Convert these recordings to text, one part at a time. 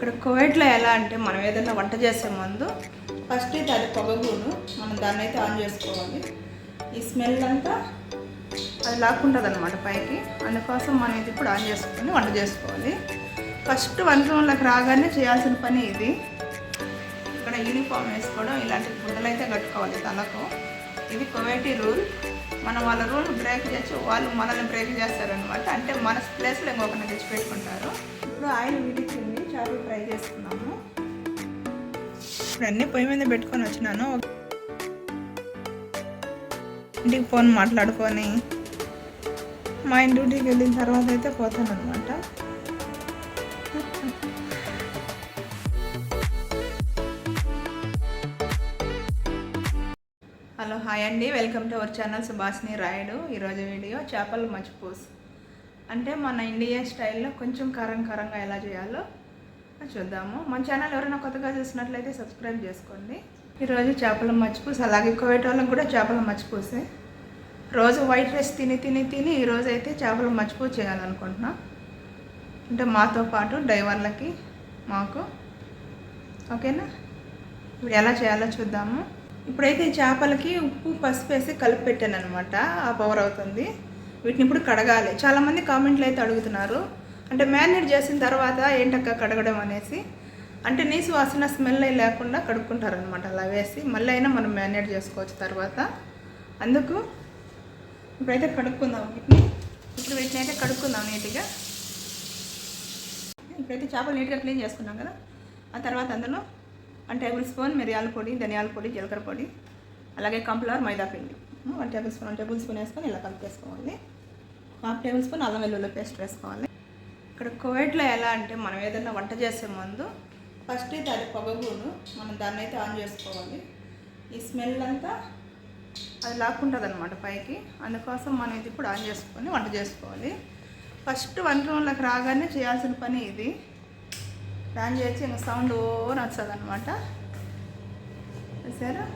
ఇక్కడ కోవిడ్లో ఎలా అంటే మనం ఏదైనా వంట చేసే ముందు ఫస్ట్ అయితే అది పొగగూను మనం దాన్ని అయితే ఆన్ చేసుకోవాలి. ఈ స్మెల్ అంతా అది లాక్కుంటుంది అనమాట పైకి. అందుకోసం మనం ఇది ఇప్పుడు ఆన్ చేసుకొని వంట చేసుకోవాలి. ఫస్ట్ వంటలోకి రాగానే చేయాల్సిన పని ఇది. ఇక్కడ యూనిఫామ్ వేసుకోవడం ఇలాంటి గుడ్డలు అయితే కట్టుకోవాలి తలకు. ఇది కొవేటి రూల్. మనం వాళ్ళ రూల్ బ్రేక్ చేసి వాళ్ళు మనల్ని బ్రేక్ చేస్తారనమాట అంటే మన ప్లేస్లో ఇంకొకరిని తెచ్చి పెట్టుకుంటారు ఇప్పుడు ఆయిల్ విడిచింది చేపలు ఫ్రై చేసుకున్నాము ఇప్పుడు అన్నీ పొయ్యి మీద పెట్టుకొని వచ్చినాను. ఇంటికి ఫోన్ మాట్లాడుకొని మా ఇంటి డ్యూటీకి వెళ్ళిన తర్వాత అయితే పోతాను అనమాట హలో హాయ్ అండి. Welcome to our channel Subhashini Rayudu. ఈరోజు వీడియో చేపల మచ్చిపూస్ అంటే మన ఇండియా స్టైల్లో కొంచెం కారం కారంగా ఎలా చేయాలో చూద్దాము. మన ఛానల్ ఎవరైనా కొత్తగా చూసినట్లయితే సబ్స్క్రైబ్ చేసుకోండి. ఈరోజు చేపల మచ్చిపూస్ అలాగే కోవిడ్ వాళ్ళకి కూడా చేపల మచ్చిపూసే రోజు వైట్ రైస్ తిని తిని తిని ఈరోజు అయితే చేపలు మచ్చిపూస్ చేయాలనుకుంటున్నాం. అంటే మాతో పాటు డ్రైవర్లకి మాకు. ఓకేనా? ఇప్పుడు ఎలా చేయాలో చూద్దాము. ఇప్పుడైతే చేపలకి ఉప్పు పసుపు వేసి కలిపి పెట్టాను అనమాట ఆ పవర్ అవుతుంది. వీటిని ఇప్పుడు కడగాలి. చాలామంది కామెంట్లు అయితే అడుగుతున్నారు. అంటే మ్యారినేట్ చేసిన తర్వాత ఏంటక్క కడగడం అనేసి అంటే నీసు వాసన స్మెల్ అయి లేకుండా కడుక్కుంటారనమాట అలా వేసి మళ్ళీ అయినా మనం మ్యారినేట్ చేసుకోవచ్చు తర్వాత. అందుకు ఇప్పుడైతే కడుక్కుందాం వీటిని. ఇప్పుడు వీటిని అయితే కడుక్కుందాం నీట్గా. ఇప్పుడైతే చేపలు నీట్గా క్లీన్ చేసుకున్నాం కదా. ఆ తర్వాత అందులో వన్ టేబుల్ స్పూన్ మిరియాల పొడి ధనియాల పొడి జీలకర్ర పొడి అలాగే కంప్లవర్ మైదా పిండి. One tablespoon one tablespoon వేసుకొని ఇలా కలిపేసుకోవాలి. హాఫ్ టేబుల్ స్పూన్ అల్లం వెల్లుల్లి పేస్ట్ వేసుకోవాలి. ఇక్కడ కోవిడ్లో ఎలా అంటే మనం ఏదైనా వంట చేసే ముందు ఫస్ట్ అయితే అది పొగగూను మనం దాన్ని అయితే ఆన్ చేసుకోవాలి. ఈ స్మెల్ అంతా అది లాక్కుంటుంది అనమాట పైకి. అందుకోసం మనం ఇది ఇప్పుడు ఆన్ చేసుకొని వంట చేసుకోవాలి. ఫస్ట్ వంట రూమ్లోకి రాగానే చేయాల్సిన పని ఇది. ఆన్ చేసి ఇంకా సౌండ్ ఓ నచ్చదు అనమాట చూసారా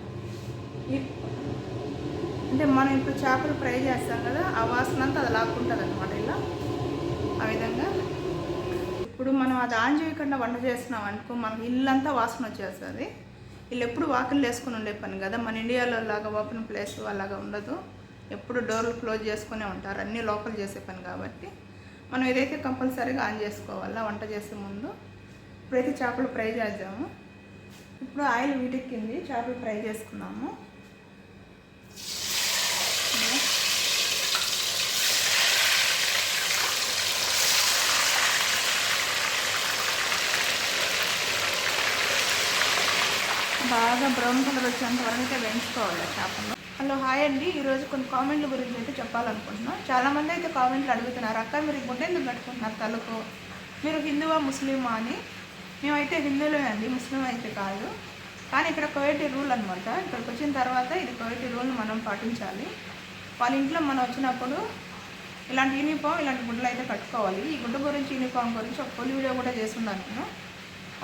అంటే మనం ఇప్పుడు చేపలు ఫ్రై చేస్తాం కదా ఆ వాసన అంతా అది లాక్కుంటుంది అనమాట ఇలా. ఆ విధంగా ఇప్పుడు మనం అది ఆన్ చేయకుండా వంట చేస్తున్నాం అనుకో మనకి ఇల్లంతా వాసన వచ్చేస్తుంది. వీళ్ళు ఎప్పుడు వాకిళ్ళు వేసుకుని ఉండే పని కదా మన ఇండియాలో లాగా ఓపెన్ ప్లేస్ అలాగా ఉండదు. ఎప్పుడు డోర్లు క్లోజ్ చేసుకునే ఉంటారు అన్నీ లోపల చేసే పని కాబట్టి. మనం ఏదైతే కంపల్సరీగా ఆన్ చేసుకోవాలా వంట చేసే ముందు ఇప్పుడైతే చేపలు ఫ్రై చేద్దాము. ఇప్పుడు ఆయిల్ వీటెక్కింది చేపలు ఫ్రై చేసుకున్నాము. బాగా బ్రౌన్ కలర్ వచ్చేంత వరకు అయితే వేయించుకోవాలి చేపలు హలో హాయ్ అండి. ఈరోజు కొన్ని కామెంట్ల గురించి అయితే చెప్పాలనుకుంటున్నాను చాలామంది అయితే కామెంట్లు అడుగుతున్నారు అక్క మీరు గుడ్డ ఎందుకు కట్టుకుంటున్నారు తలకు మీరు హిందువా ముస్లిమా అని? మేమైతే హిందువులే అండి ముస్లిం అయితే కాదు. కానీ ఇక్కడ కోవిటీ రూల్ అనమాట ఇక్కడికి వచ్చిన తర్వాత ఇది కోవిటీ రూల్ని మనం పాటించాలి. వాళ్ళ ఇంట్లో మనం వచ్చినప్పుడు ఇలాంటి యూనిఫామ్ ఇలాంటి గుడ్డలు అయితే కట్టుకోవాలి. ఈ గుడ్డ గురించి యూనిఫామ్ గురించి ఒక ఫుల్ వీడియో కూడా చేస్తున్నాను నేను.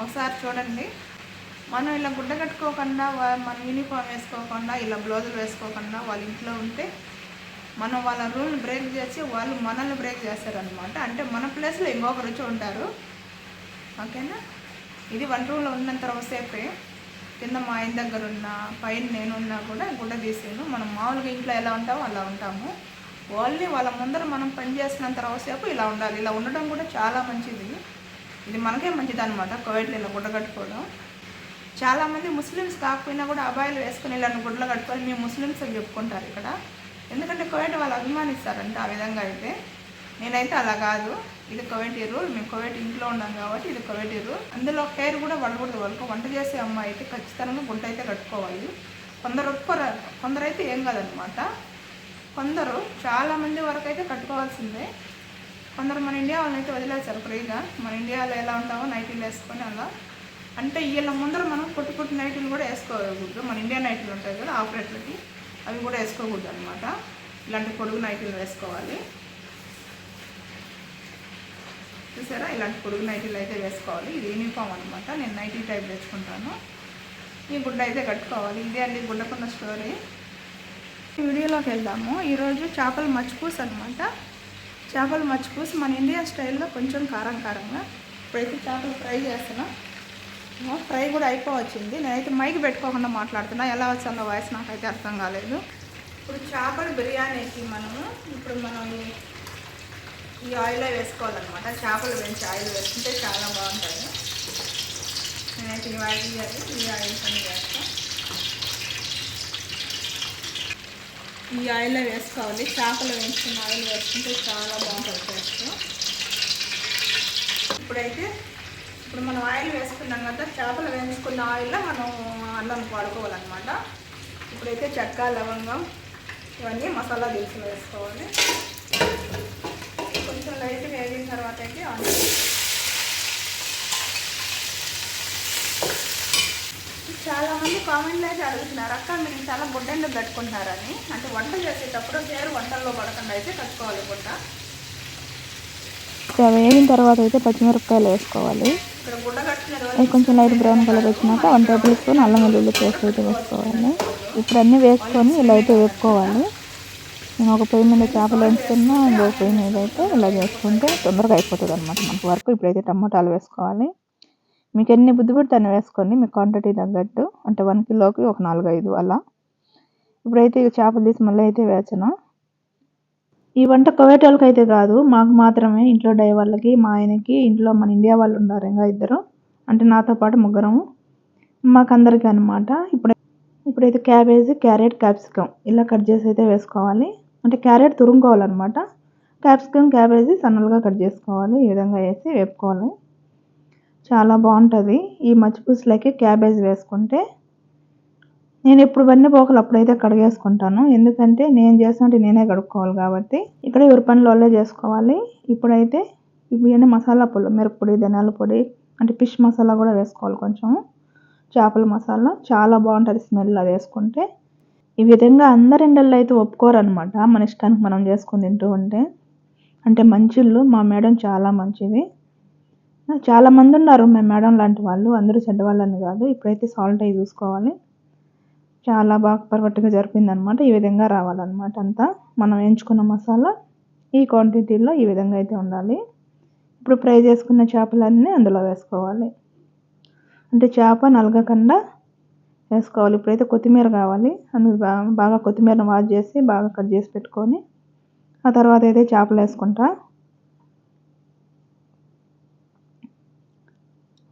ఒకసారి చూడండి. మనం ఇలా గుడ్డ కట్టుకోకుండా మన యూనిఫామ్ వేసుకోకుండా ఇలా బ్లౌజులు వేసుకోకుండా వాళ్ళ ఇంట్లో ఉంటే మనం వాళ్ళ రూల్ బ్రేక్ చేసి వాళ్ళు మనల్ని బ్రేక్ చేస్తారనమాట అంటే మన ప్లేస్లో ఇంకొకరు వచ్చి ఉంటారు. ఓకేనా? ఇది వన్ రూమ్లో ఉన్నంత సేపే కింద మా ఆయన దగ్గర ఉన్న పైన నేను ఉన్నా కూడా గుడ్డ తీసాను మనం మామూలుగా ఇంట్లో ఎలా ఉంటామో అలా ఉంటాము. వాళ్ళని వాళ్ళ ముందర మనం పని చేసినంత సేపు ఇలా ఉండాలి. ఇలా ఉండడం కూడా చాలా మంచిది. ఇది మనకే మంచిది అనమాట కోవిడ్లో ఇలా గుడ్డ కట్టుకోవడం. చాలామంది ముస్లిమ్స్ కాకపోయినా కూడా అబ్బాయిలు వేసుకుని ఇలా గుడ్లు కట్టుకొని మేము ముస్లిమ్స్ అని చెప్పుకుంటారు ఇక్కడ. ఎందుకంటే కోవిడ్ వాళ్ళు అభిమానిస్తారంట ఆ విధంగా అయితే. నేనైతే అలా కాదు. ఇది కోవిటీ రూల్ మేము కోవిడ్ ఇంట్లో ఉన్నాం కాబట్టి ఇది కోవిటీ రూల్ అందులో హెయిర్ కూడా పడకూడదు వాళ్ళకు వంట చేసే అమ్మాయి అయితే ఖచ్చితంగా గుంట అయితే కట్టుకోవాలి. కొందరు ఒప్పుకోరు కొందరు అయితే ఏం కాదనమాట కొందరు చాలామంది వరకు అయితే కట్టుకోవాల్సిందే. కొందరు మన ఇండియా వాళ్ళని అయితే వదిలేశారు ఫ్రీగా. మన ఇండియాలో ఎలా ఉంటామో నైటీలు వేసుకొని అలా అంటే వీళ్ళ ముందర మనం పొట్టి పొట్టి నైట్లు కూడా వేసుకోకూడదు. మన ఇండియన్ నైట్లు ఉంటాయి కదా ఆపరేటర్కి అవి కూడా వేసుకోకూడదు అనమాట ఇలాంటి పొడుగు నైట్లు వేసుకోవాలి. చూసారా? ఇలాంటి పొడుగు నైటీలు అయితే వేసుకోవాలి. ఇది యూనిఫామ్ అనమాట నేను నైటీ టైప్ తెచ్చుకుంటాను. ఈ గుడ్డ అయితే కట్టుకోవాలి. ఇదే అండి గుడ్డకున్న స్టోరీ. వీడియోలోకి వెళ్దాము. ఈరోజు చేపల మచ్చిపూస్ అనమాట చేపల మచ్చిపూస్ మన ఇండియా స్టైల్లో కొంచెం కారం కారంగా. ఇప్పుడైతే చేపలు ఫ్రై చేస్తున్నాం. ఫ్రై కూడా అయిపోవచ్చింది. నేనైతే మైక్ పెట్టుకోకుండా మాట్లాడుతున్నా. ఎలా వచ్చిందో వాయిస్ నాకైతే అర్థం కాలేదు. ఇప్పుడు చేపల బిర్యానీకి మనము ఇప్పుడు మనం ఈ- ఆయిల్ వేసుకోవాలన్నమాట. చేపలు పెంచి ఆయిల్ వేసుకుంటే చాలా బాగుంటుంది. నేనైతే ఈ ఆయిల్ ఇవ్వాలి ఈ ఆయిల్ పని వేస్తాను ఈ ఆయిల్ వేసుకోవాలి. చేపలు వేసుకున్న ఆయిల్ వేసుకుంటే చాలా బాగుంటుంది టేస్ట్. ఇప్పుడైతే ఇప్పుడు మనం ఆయిల్ వేసుకున్నాం కదా చేపలు వేసుకున్న ఆయిల్లో మనం అల్లం వాడుకోవాలన్నమాట. ఇప్పుడైతే చెక్క లవంగం ఇవన్నీ మసాలా దినుసులు వేసుకోవాలి. కొంచెం లైట్ వేగిన తర్వాత అయితే ఆనియన్ చాలామంది కామెంట్లు అయితే అడుగుతున్నారు అక్క మీరు చాలా గుడ్డెండు పెట్టుకుంటున్నారని అంటే వంట చేసేటప్పుడు వేరు వంటల్లో పడకుండా అయితే కట్టుకోవాలి గుడ్డ వేగిన తర్వాత అయితే పచ్చిమిరపకాయలు వేసుకోవాలి. అవి కొంచెం లైట్ బ్రౌన్ కలర్ వచ్చినాక వన్ టేబుల్ స్పూన్ అల్లం వెల్లుల్లి పేస్ట్ అయితే వేసుకోవాలి. ఇప్పుడు అన్నీ వేసుకొని ఇలా అయితే వేపుకోవాలి. నేను ఒక పొయ్యి మీద చేపలు వేసుకున్నా ఇంకో పొయ్యి మీద అయితే ఇలా చేసుకుంటే తొందరగా అయిపోతుంది అనమాట మనకు వరకు. ఇప్పుడైతే టమాటాలు వేసుకోవాలి. మీకు ఎన్ని బుద్ధి పెడితే అన్ని వేసుకోండి మీ క్వాంటిటీ తగ్గట్టు. అంటే వన్ కిలోకి ఒక నాలుగు ఐదు అలా. ఇప్పుడైతే ఇక చేపలు తీసి మళ్ళీ అయితే వేచను. ఈ వంట కోవేట అయితే కాదు మాకు మాత్రమే. ఇంట్లో డై వాళ్ళకి మా ఆయనకి ఇంట్లో మన ఇండియా వాళ్ళు ఉన్నారు ఇంకా ఇద్దరు. అంటే నాతో పాటు ముగ్గురము. మాకందరికి అనమాట ఇప్పుడు ఇప్పుడైతే క్యాబేజీ క్యారెట్ క్యాప్సికమ్ ఇలా కట్ చేసి అయితే వేసుకోవాలి. అంటే క్యారెట్ తురుముకోవాలన్నమాట. క్యాప్సికమ్ క్యాబేజీ సన్నలుగా కట్ చేసుకోవాలి. ఈ విధంగా వేసి వేపుకోవాలి. చాలా బాగుంటుంది. ఈ మచ్చిపూసలకి క్యాబేజ్ వేసుకుంటే నేను ఎప్పుడు వెన్న పోకలు అప్పుడైతే కడిగేసుకుంటాను. ఎందుకంటే నేను చేసినట్టు నేనే కడుక్కోవాలి కాబట్టి ఇక్కడ ఎవరి పనులు వాళ్ళే చేసుకోవాలి. ఇప్పుడైతే ఇవన్నీ మసాలా పొడి మిరప్పొడి ధనియాల పొడి అంటే ఫిష్ మసాలా కూడా వేసుకోవాలి కొంచెం. చేపల మసాలా చాలా బాగుంటుంది స్మెల్ అది వేసుకుంటే. ఈ విధంగా అందరి ఇండల్లో అయితే ఒప్పుకోరనమాట మన ఇష్టానికి మనం చేసుకుని తింటూ ఉంటే. అంటే మంచిళ్ళు మా మేడం చాలా మంచిది చాలా మంది ఉన్నారు మా మేడం లాంటి వాళ్ళు. అందరూ చెడ్డవాళ్ళని కాదు. ఇప్పుడైతే సాల్ట్ అయి చూసుకోవాలి. చాలా బాగా పర్ఫెక్ట్గా జరిపింది అనమాట ఈ విధంగా రావాలన్నమాట అంతా. మనం ఎంచుకున్న మసాలా ఈ క్వాంటిటీలో ఈ విధంగా అయితే ఉండాలి. ఇప్పుడు ఫ్రై చేసుకున్న చేపలన్నీ అందులో వేసుకోవాలి. అంటే చేప నలగకుండా వేసుకోవాలి. ఇప్పుడైతే కొత్తిమీర కావాలి. అందుకు బాగా కొత్తిమీరను వాష్ చేసి బాగా కట్ చేసి పెట్టుకొని ఆ తర్వాత అయితే చేపలు వేసుకుంటా.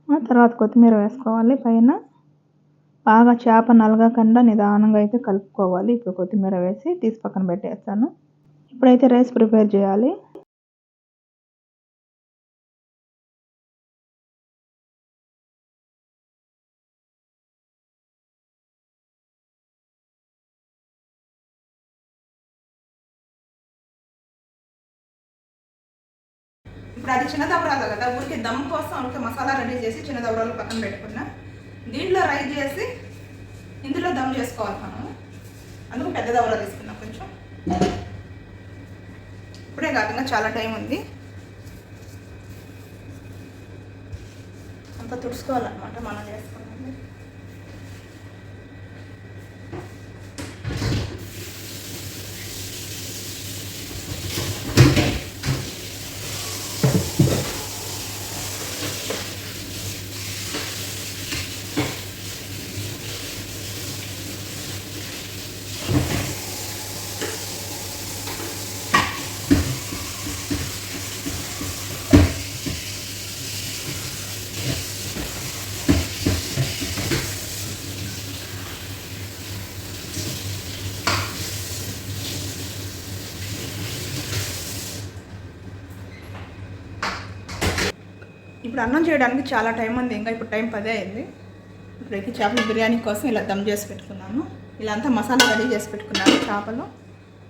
ఆ తర్వాత కొత్తిమీర వేసుకోవాలి పైన. బాగా చేప నలగకుండా నిదానంగా అయితే కలుపుకోవాలి. ఇప్పుడు కొత్తిమీర వేసి తీసి పక్కన పెట్టేస్తాను. ఇప్పుడైతే రైస్ ప్రిపేర్ చేయాలి. ఇప్పుడు అది చిన్న దవరాలు కదా ఊరికి దమ్ కోసం ఊరికి మసాలా రెడీ చేసి చిన్న దవరాలు పక్కన పెట్టుకున్నా. దీంట్లో రైస్ చేసి ఇందులో దమ్ చేసుకోవాలి మనం. అందుకు పెద్ద దవరా తీసుకున్నాం కొంచెం. ఇప్పుడే కాకుండా చాలా టైం ఉంది. అంతా తుడుచుకోవాలన్నమాట మనం చేసుకున్నది ఇప్పుడు అన్నం చేయడానికి చాలా టైం ఉంది. ఇంకా ఇప్పుడు టైం పదే అయింది. ఇప్పుడైతే చేపల బిర్యానీ కోసం ఇలా దమ్ చేసి పెట్టుకున్నాను. ఇలా అంతా మసాలా రెడీ చేసి పెట్టుకున్నాను చేపలు.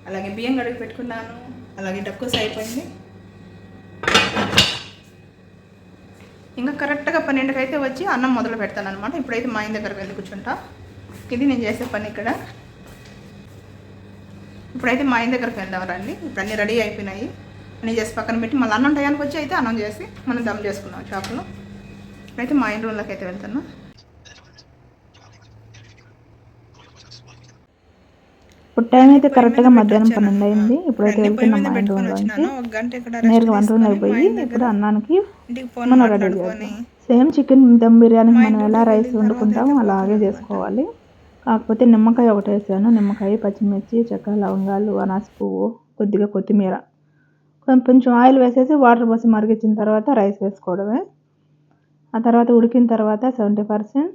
అలాగే బియ్యం కడిగి పెట్టుకున్నాను. అలాగే డక్కుస్ అయిపోయింది. ఇంకా కరెక్ట్గా పన్నెండుకి అయితే వచ్చి అన్నం మొదలు పెడతాను అనమాట ఇప్పుడైతే మా ఆయన దగ్గరకు వెళ్ళి కూర్చుంటా. ఇది నేను చేసే పని ఇక్కడ. ఇప్పుడైతే మా ఆయన దగ్గరకు వెళ్దాం రండి. ఇప్పుడు అన్నీ రెడీ అయిపోయినాయి. అన్నీ చేసి పక్కన పెట్టి మళ్ళీ అన్నం టయానికి వచ్చి అయితే అన్నం చేసి మనం దమ్ చేసుకున్నాం షాప్లో ఇప్పుడైతే మా ఆయన రూమ్లోకి అయితే వెళ్తున్నా. ఇప్పుడు టైం అయితే కరెక్ట్గా మధ్యాహ్నం పన్నెండు అయింది ఇప్పుడైతే వెళ్తున్నాం మా ఇంటి నేరుగా వంట రూమ్లోకి పోయి ఇంటి ఇప్పుడు అన్నానికి మనం రెడీ సేమ్ చికెన్ దమ్ బిర్యానీకి మనం ఎలా రైస్ వండుకుంటామో అలాగే చేసుకోవాలి. కాకపోతే నిమ్మకాయ ఒకటి వేసాను నిమ్మకాయ పచ్చిమిర్చి చెక్క లవంగాలు అనాస పువ్వు కొద్దిగా కొత్తిమీర. కొంచెం ఆయిల్ వేసేసి వాటర్ పోసి మరిగించిన తర్వాత రైస్ వేసుకోవడమే. ఆ తర్వాత ఉడికిన తర్వాత సెవెంటీ పర్సెంట్.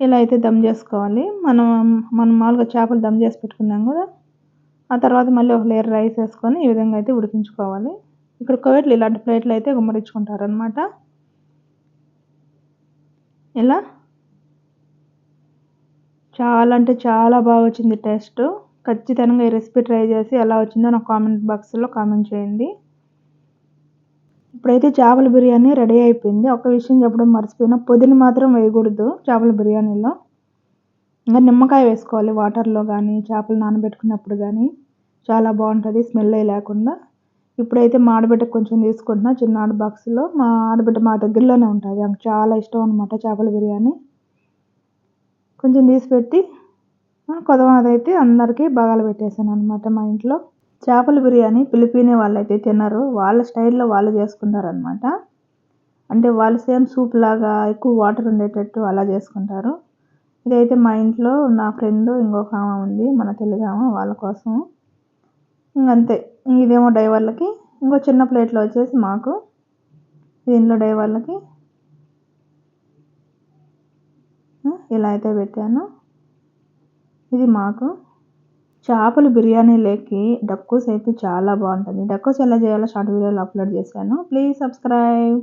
ఇలా అయితే దమ్ చేసుకోవాలి. మనం మనం మామూలుగా చేపలు దమ్ చేసి పెట్టుకున్నాం కదా ఆ తర్వాత మళ్ళీ ఒక లేయర్ రైస్ వేసుకొని ఈ విధంగా అయితే ఉడికించుకోవాలి. ఇక్కడ కోవిడ్లు ఇలాంటి ప్లేట్లు అయితే గుమ్మరించుకుంటారనమాట ఇలా చాలా అంటే చాలా బాగా వచ్చింది టేస్ట్. ఖచ్చితంగా ఈ రెసిపీ ట్రై చేసి ఎలా వచ్చిందో నాకు కామెంట్ బాక్స్లో కామెంట్ చేయండి. ఇప్పుడైతే చేపల బిర్యానీ రెడీ అయిపోయింది. ఒక విషయం చెప్పడం మర్చిపోయినా పుదీని మాత్రం వేయకూడదు చేపల బిర్యానీలో. ఇంకా నిమ్మకాయ వేసుకోవాలి వాటర్లో కానీ చేపలు నానబెట్టుకున్నప్పుడు కానీ చాలా బాగుంటుంది స్మెల్ అయి లేకుండా. ఇప్పుడైతే మా ఆడబిడ్డ కొంచెం తీసుకుంటున్నా చిన్న ఆడ బాక్స్లో మా ఆడబిడ్డ మా దగ్గరలోనే ఉంటుంది. ఆమెకు చాలా ఇష్టం అనమాట చేపల బిర్యానీ. కొంచెం తీసి పెట్టి కొదవదైతే అందరికీ బాగాలు పెట్టేశాను అనమాట మా ఇంట్లో. చేపల బిర్యానీ పిలిపినే వాళ్ళైతే తినరు వాళ్ళ స్టైల్లో వాళ్ళు చేసుకుంటారు అనమాట అంటే వాళ్ళు సేమ్ సూప్ లాగా ఎక్కువ వాటర్ ఉండేటట్టు అలా చేసుకుంటారు. ఇదైతే మా ఇంట్లో నా ఫ్రెండ్ ఇంకొక ఆమె ఉంది మన తెలుగామ ఆమె వాళ్ళ కోసం. ఇంకంతే. ఇదేమో డైవర్లకి ఇంకో చిన్న ప్లేట్లో వచ్చేసి మాకు. దీనిలో డైవర్లకి ఇలా అయితే పెట్టాను. ఇది మాకు చేపల బిర్యానీ లేకి డక్కూస్ అయితే చాలా బాగుంటుంది. డక్కూస్ ఎలా చేయాలో షార్ట్ వీడియోలో అప్లోడ్ చేశాను. Please subscribe.